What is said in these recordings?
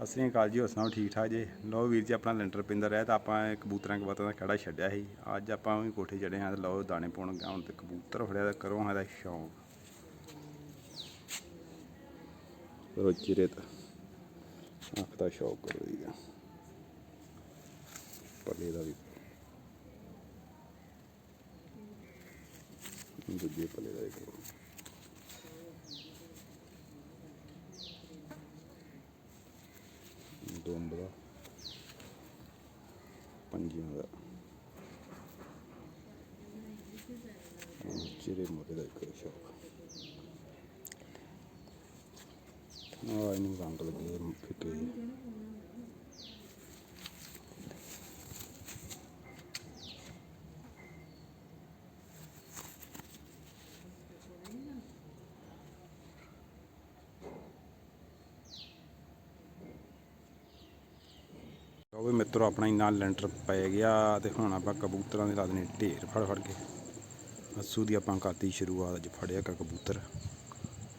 ਸਤਿ ਸ੍ਰੀ ਅਕਾਲ ਜੀ, ਹੋਰ ਸੁਣਾਓ, ਠੀਕ ਠਾਕ ਜੇ? ਲਓ ਵੀਰ ਜੀ, ਆਪਣਾ ਲੈਂਟਰ ਪਿੰਦਾ ਰਿਹਾ ਤਾਂ ਆਪਾਂ ਕਬੂਤਰਾਂ ਕਬੂਤਰਾਂ ਦਾ ਖੜਾ ਛੱਡਿਆ ਸੀ। ਅੱਜ ਆਪਾਂ ਵੀ ਕੋਠੇ ਚੜੇ ਹਾਂ ਤੇ ਲਓ ਦਾਣੇ ਪਾਉਣ ਗਿਆ ਹੁਣ ਤੇ ਕਬੂਤਰ ਫੜਿਆ ਤੇ ਕਰੋ ਹਾਂ ਦਾ ਸ਼ੌਂਕ। ਕਰੋ ਚਿਰੇ ਤਾਂ ਦਾ ਸ਼ੌਂਕ ਕਰੋ ਜੀ। ਪੱਲੇ ਦਾ ਵੀ। ਦੂਜੇ ਪੱਲੇ ਦਾ ਵੀ ਕਰੋ। ਦੁੰਬ ਦਾ ਪੰਜੀਆਂ ਦਾ ਚਿਰੇ ਮੋਰੇ ਦਾ ਇੱਕ ਸ਼ੌਕ ਉਹ ਵੀ ਮਿੱਤਰੋ, ਆਪਣਾ ਇੰਨਾ ਲੈਂਟਰ ਪੈ ਗਿਆ ਤੇ ਹੁਣ ਆਪਾਂ ਕਬੂਤਰਾਂ ਦੇ ਲਾ ਦੇਣੇ ਢੇਰ ਫੜ ਫੜ ਕੇ। ਅਸੂ ਦੀ ਆਪਾਂ ਕਰਤੀ ਸ਼ੁਰੂਆਤ ਅੱਜ ਫੜਿਆ ਕਾ ਕਬੂਤਰ।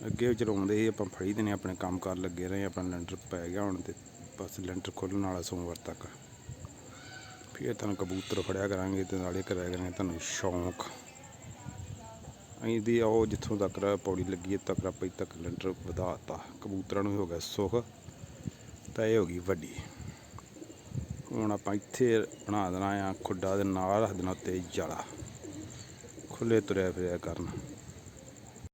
ਅੱਗੇ ਚਲਾਉਂਦੇ ਸੀ, ਆਪਾਂ ਫੜੀ ਦੇਣੇ ਆਪਣੇ ਕੰਮ ਕਰ ਲੱਗੇ ਰਹੇ ਆਪਣਾ ਲੈਂਟਰ ਪੈ ਗਿਆ ਹੁਣ ਤੇ ਬਸ ਲੈਂਟਰ ਖੋਲਣ ਵਾਲਾ ਸੋਮਵਾਰ ਤੱਕ। ਫਿਰ ਤੁਹਾਨੂੰ ਕਬੂਤਰ ਫੜਿਆ ਕਰਾਂਗੇ ਤੇ ਨਾਲੇ ਕਰਿਆ ਕਰਾਂਗੇ, ਤੁਹਾਨੂੰ ਸ਼ੌਂਕ। ਅਸੀਂ ਦੀ ਉਹ ਜਿੱਥੋਂ ਤੱਕ ਪੌੜੀ ਲੱਗੀ ਹੈ ਤੱਕ ਆਪਾਂ ਇੱਥੇ ਤੱਕ ਲੈਂਟਰ ਵਧਾਤਾ। ਕਬੂਤਰਾਂ ਨੂੰ ਹੋ ਗਿਆ ਸੁੱਖ, ਤਾਂ ਇਹ ਹੋ ਗਈ ਵੱਡੀ। ਹੁਣ ਆਪਾਂ ਇੱਥੇ ਬਣਾ ਦੇਣਾ ਆ, ਖੁੱਡਾ ਦੇ ਨਾਲ ਰੱਖ ਦੇਣਾ ਉੱਤੇ ਜਾਲਾ ਖੁੱਲੇ ਤੁਰਿਆ ਫਿਰਿਆ ਕਰਨ।